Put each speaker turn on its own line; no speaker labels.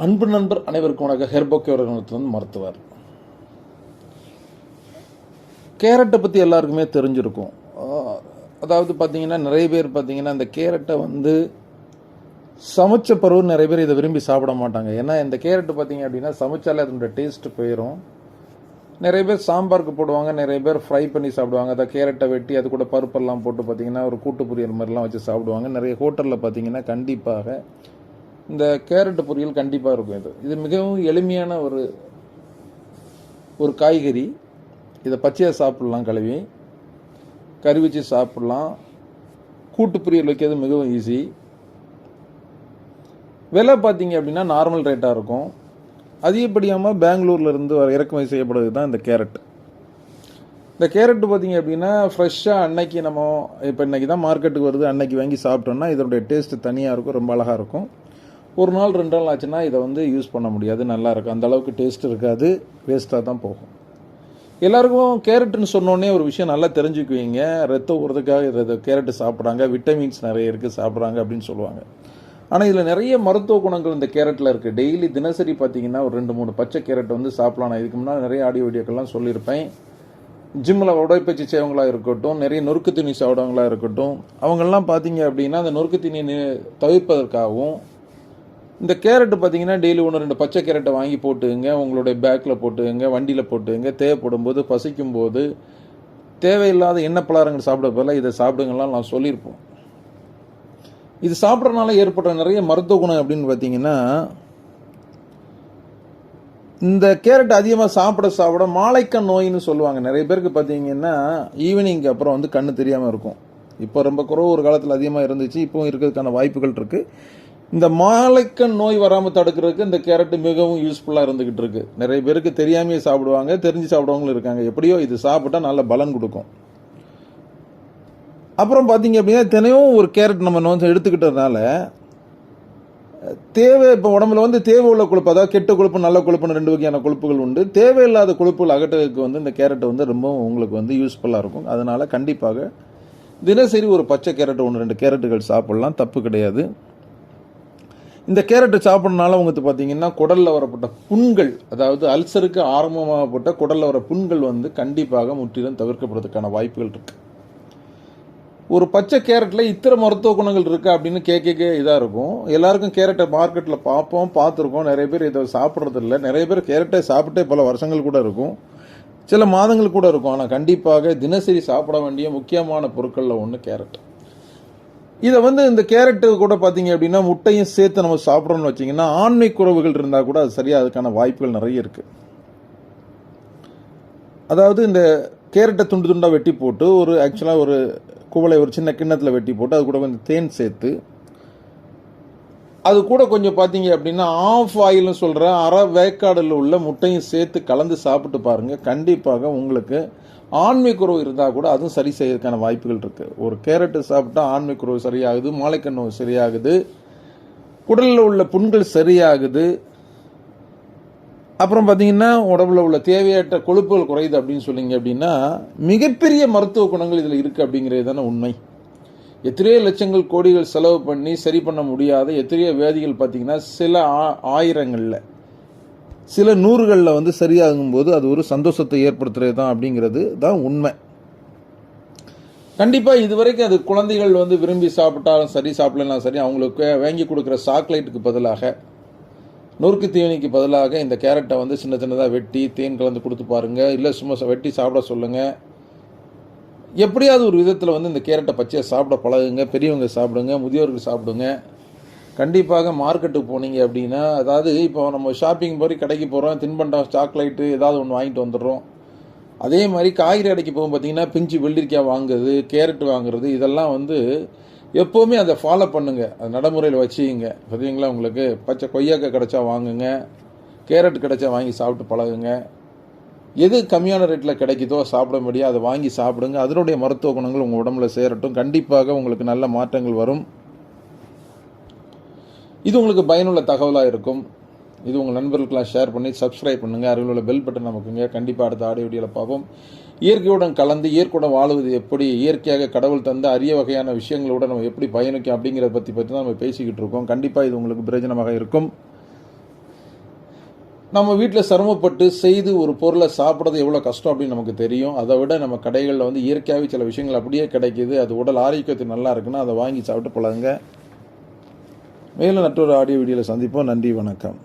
அன்பு நண்பர் அனைவருக்கும் வணக்கம். ஹெர்போக்கே வந்து மருத்துவர். கேரட்டை பற்றி எல்லாருக்குமே தெரிஞ்சிருக்கும். அதாவது பார்த்தீங்கன்னா நிறைய பேர் பார்த்தீங்கன்னா இந்த கேரட்டை வந்து சமைச்ச பருவம் நிறைய பேர் இதை விரும்பி சாப்பிட மாட்டாங்க. ஏன்னா இந்த கேரட்டு பார்த்தீங்க அப்படின்னா சமைச்சாலே அதனுடைய டேஸ்ட்டு போயிடும் நிறைய பேர் சாம்பாருக்கு போடுவாங்க நிறைய பேர் ஃப்ரை பண்ணி சாப்பிடுவாங்க. அதை கேரட்டை வெட்டி அது கூட பருப்பெல்லாம் போட்டு பார்த்தீங்கன்னா ஒரு கூட்டு பொரியல் மாதிரிலாம் வச்சு சாப்பிடுவாங்க. நிறைய ஹோட்டலில் பார்த்தீங்கன்னா கண்டிப்பாக இந்த கேரட் பொரியல் கண்டிப்பாக இருக்கும் இது. இது மிகவும் எளிமையான ஒரு ஒரு காய்கறி. இதை பச்சையாக சாப்பிட்லாம் கழுவி. கறி வச்சு சாப்பிட்லாம். கூட்டு பொரியல் வைக்கிறது மிகவும் ஈஸி விலை பார்த்தீங்க அப்படின்னா நார்மல் ரேட்டாக இருக்கும். அதிகப்படியாமல் பெங்களூர்லேருந்து வர இறக்குமதி செய்யப்படுறது தான் இந்த கேரட். இந்த கேரட் பார்த்தீங்க அப்படின்னா ஃப்ரெஷ்ஷாக அன்னைக்கு நம்ம இப்போ இன்னைக்கு தான் மார்க்கெட்டுக்கு வருது. அன்னைக்கு வாங்கி சாப்பிட்டோம்னா இதனுடைய டேஸ்ட் தனியாக இருக்கும் ரொம்ப அழகாக இருக்கும். ஒரு நாள் ரெண்டு நாள் ஆச்சுன்னா இதை வந்து யூஸ் பண்ண முடியாது. நல்லா இருக்கும் அந்த அளவுக்கு டேஸ்ட் இருக்காது. வேஸ்ட்டாக தான் போகும். எல்லாருக்கும் கேரட்டுன்னு சொன்னோடனே ஒரு விஷயம் நல்லா தெரிஞ்சுக்குவீங்க. ரத்த ஊறதுக்காக கேரட்டு சாப்பிட்றாங்க. விட்டமின்ஸ் நிறைய இருக்குது சாப்பிட்றாங்க அப்படின்னு சொல்லுவாங்க. ஆனால் இதில் நிறைய மருத்துவ குணங்கள் இந்த கேரட்டில் இருக்குது டெய்லி தினசரி பார்த்தீங்கன்னா ஒரு ரெண்டு மூணு பச்சை கேரட் வந்து சாப்பிடலாம். நான் இதுக்கு முன்னாடி நிறைய ஆடியோ வீடியோக்கெல்லாம் சொல்லியிருப்பேன். ஜிம்மில் உடற்பயிற்சி செய்வங்களாக இருக்கட்டும் நிறைய நொறுக்கு தீனி சாப்பிடவங்களாக இருக்கட்டும் அவங்கெல்லாம் பார்த்தீங்க அப்படின்னா அந்த நொறுக்கு தீனி தவிர்ப்பதற்காகவும் இந்த கேரட் பார்த்தீங்கன்னா டெய்லி ஒன்று ரெண்டு பச்சை கேரட்டை வாங்கி போட்டுங்க உங்களுடைய பேக்கில் போட்டுங்க வண்டியில் போட்டுங்க தேவைப்படும் போது பசிக்கும் போது தேவையில்லாத எண்ணெய் பலாரங்கள் சாப்பிட பதிலாக இதை சாப்பிடுங்கலாம் நான் சொல்லியிருப்போம். இது சாப்பிட்றதுனால ஏற்படுற நிறைய மருத்துவ குணம் அப்படின்னு பார்த்தீங்கன்னா இந்த கேரட் அதிகமாக சாப்பிட சாப்பிட மாலைக்கண் நோயின்னு சொல்லுவாங்க. நிறைய பேருக்கு பார்த்தீங்கன்னா ஈவினிங்க்கு அப்புறம் வந்து கண்ணு தெரியாமல் இருக்கும். இப்போ ரொம்ப குறவு ஒரு காலத்தில் அதிகமாக இருந்துச்சு. இப்போவும் இருக்கிறதுக்கான வாய்ப்புகள் இருக்குது இந்த மாலைக்கண் நோய் வராமல் தடுக்கிறதுக்கு இந்த கேரட் மிகவும் யூஸ்ஃபுல்லாக இருந்துக்கிட்டு இருக்கு. நிறைய பேருக்கு தெரியாமையே சாப்பிடுவாங்க தெரிஞ்சு சாப்பிடுவவங்களும் இருக்காங்க. எப்படியோ இது சாப்பிட்டா நல்ல பலன் கொடுக்கும். அப்புறம் பார்த்தீங்க அப்படின்னா தினையும் ஒரு கேரட் நம்ம வந்து எடுத்துக்கிட்டதுனால தேவை இப்போ உடம்புல வந்து தேவை உள்ள கொழுப்பு அதாவது கெட்ட கொழுப்பு நல்ல கொழுப்புன்னு ரெண்டு வகையான கொழுப்புகள் உண்டு. தேவையில்லாத கொழுப்புகள் அகற்றுறதுக்கு வந்து இந்த கேரட் வந்து ரொம்ப உங்களுக்கு வந்து யூஸ்ஃபுல்லாக இருக்கும். அதனால் கண்டிப்பாக தினசரி ஒரு பச்சை கேரட் ஒன்று ரெண்டு கேரட்டுகள் சாப்பிட்லாம். தப்பு கிடையாது. இந்த கேரட்டை சாப்பிட்றதுனால உங்களுக்கு பார்த்தீங்கன்னா குடலில் வரப்பட்ட புண்கள் அதாவது அல்சருக்கு ஆரம்பமாகப்பட்ட குடலில் வர புண்கள் வந்து கண்டிப்பாக முற்றிலும் தவிர்க்கப்படுறதுக்கான வாய்ப்புகள் இருக்கு. ஒரு பச்சை கேரட்டில் இத்தனை மருத்துவ குணங்கள் இருக்குது அப்படின்னு கேட்க இதாக இருக்கும். எல்லாருக்கும் கேரட்டை மார்க்கெட்டில் பார்ப்போம் பார்த்துருக்கோம். நிறைய பேர் இதை சாப்பிட்றதில்ல நிறைய பேர் கேரட்டை சாப்பிட்டே பல வருஷங்கள் கூட இருக்கும். சில மாதங்கள் கூட இருக்கும். ஆனால் கண்டிப்பாக தினசரி சாப்பிட வேண்டிய முக்கியமான பொருட்களில் ஒன்று கேரட் இதை வந்து இந்த கேரட்டு கூட பார்த்தீங்க அப்படின்னா முட்டையும் சேர்த்து நம்ம சாப்பிட்றோம்னு வச்சிங்கன்னா ஆண்மை குறவுகள் இருந்தால் கூட அது சரியாக அதுக்கான வாய்ப்புகள் நிறைய இருக்குது அதாவது இந்த கேரட்டை துண்டு துண்டாக வெட்டி போட்டு ஒரு ஆக்சுவலாக ஒரு குவளை ஒரு சின்ன கிண்ணத்தில் வெட்டி போட்டு அது கூட கொஞ்சம் தேன் சேர்த்து அது கூட கொஞ்சம் பார்த்தீங்க அப்படின்னா ஆஃப் ஆயில்னு சொல்கிற அரை வேக்காடில் உள்ள முட்டையும் சேர்த்து கலந்து சாப்பிட்டு பாருங்கள் கண்டிப்பாக உங்களுக்கு ஆண்மை இருந்தால் கூட அதுவும் சரி செய்யறதுக்கான வாய்ப்புகள் இருக்குது ஒரு கேரட்டு சாப்பிட்டா ஆண்மை சரியாகுது மாலைக்கண் சரியாகுது குடலில் உள்ள புண்கள் சரியாகுது. அப்புறம் பார்த்தீங்கன்னா உடம்புல உள்ள தேவையற்ற கொழுப்புகள் குறையுது அப்படின்னு சொன்னீங்க அப்படின்னா மிகப்பெரிய மருத்துவ குணங்கள் இதில் இருக்குது அப்படிங்கிறது தானே உண்மை. எத்தனையோ லட்சங்கள் கோடிகள் செலவு பண்ணி சரி பண்ண முடியாத எத்தனையோ வியாதிகள் பார்த்தீங்கன்னா சில ஆ- ஆயிரங்களில். சில நூறுகளில் வந்து சரியாகும் போது அது ஒரு சந்தோஷத்தை ஏற்படுத்துறது தான் அப்படிங்கிறது தான் உண்மை. கண்டிப்பாக இதுவரைக்கும் அது குழந்தைகள் வந்து விரும்பி சாப்பிட்டாலும் சரி சாப்பிடலாம் சரி அவங்களுக்கு வாங்கி கொடுக்குற சாக்லேட்டுக்கு பதிலாக நொறுக்கு தீவனிக்கு பதிலாக இந்த கேரட்டை வந்து சின்ன சின்னதாக வெட்டி தேன் கலந்து கொடுத்து பாருங்கள் இல்லை சும்மா வெட்டி சாப்பிட சொல்லுங்கள் எப்படியாவது ஒரு விதத்தில் வந்து இந்த கேரட்டை பச்சையை சாப்பிட பழகுங்க பெரியவங்க சாப்பிடுங்க முதியோர்கள் சாப்பிடுங்க. கண்டிப்பாக மார்க்கெட்டுக்கு போனீங்க அப்படின்னா அதாவது இப்போ நம்ம ஷாப்பிங் போய் கடைக்கு போகிறோம் தின்பண்டம் சாக்லேட்டு ஏதாவது ஒன்று வாங்கிட்டு வந்துடுறோம். அதே மாதிரி காய்கறி கடைக்கு போகும் பார்த்தீங்கன்னா பிஞ்சு வெள்ளரிக்காய் வாங்குறது கேரட் வாங்குறது இதெல்லாம் வந்து எப்போவுமே அதை ஃபாலோ பண்ணுங்க. அது நடைமுறையில் வச்சுக்கிங்க. பார்த்தீங்களா உங்களுக்கு? பச்சை கொய்யாக்காய் கிடைச்சா வாங்குங்க. கேரட் கிடைச்சா வாங்கி சாப்பிட்டு பழகுங்க. எது கம்மியான ரேட்டில் கிடைக்குதோ சாப்பிட முடியும் அதை வாங்கி சாப்பிடுங்க. அதனுடைய மருத்துவ குணங்கள் உங்கள் உடம்புல சேரட்டும். கண்டிப்பாக உங்களுக்கு நல்ல மாற்றங்கள் வரும். இது உங்களுக்கு பயனுள்ள தகவலாக இருக்கும். இது உங்கள் நண்பர்களுக்கெல்லாம் ஷேர் பண்ணி சப்ஸ்கிரைப் பண்ணுங்க. அருகில் உள்ள பெல் பட்டன் நமக்குங்க கண்டிப்பாக அடுத்த ஆடியோ வீடியோவில் பார்ப்போம். இயற்கையுடன் கலந்து இயற்கையுடன் வாழுவது எப்படி? இயற்கையாக கடவுள் தந்த அரிய வகையான விஷயங்களோட நம்ம எப்படி பயணிக்கும் அப்படிங்கிறத பற்றி பற்றி தான் நம்ம பேசிக்கிட்டு இருக்கோம். கண்டிப்பாக இது உங்களுக்கு பிரயோஜனமாக இருக்கும். நம்ம வீட்டில் சிரமப்பட்டு செய்து ஒரு பொருளை சாப்பிட்றது எவ்வளோ கஷ்டம் அப்படின்னு நமக்கு தெரியும். அதை விட நம்ம கடைகளில் வந்து இயற்கையாகவே சில விஷயங்கள் அப்படியே கிடைக்கிது. அது உடல் ஆரோக்கியத்துக்கு நல்லா இருக்குன்னா அதை வாங்கி சாப்பிட்டு பழகுங்க. மேலும் மற்றொரு ஆடியோ வீடியோவில் சந்திப்போம். நன்றி வணக்கம்.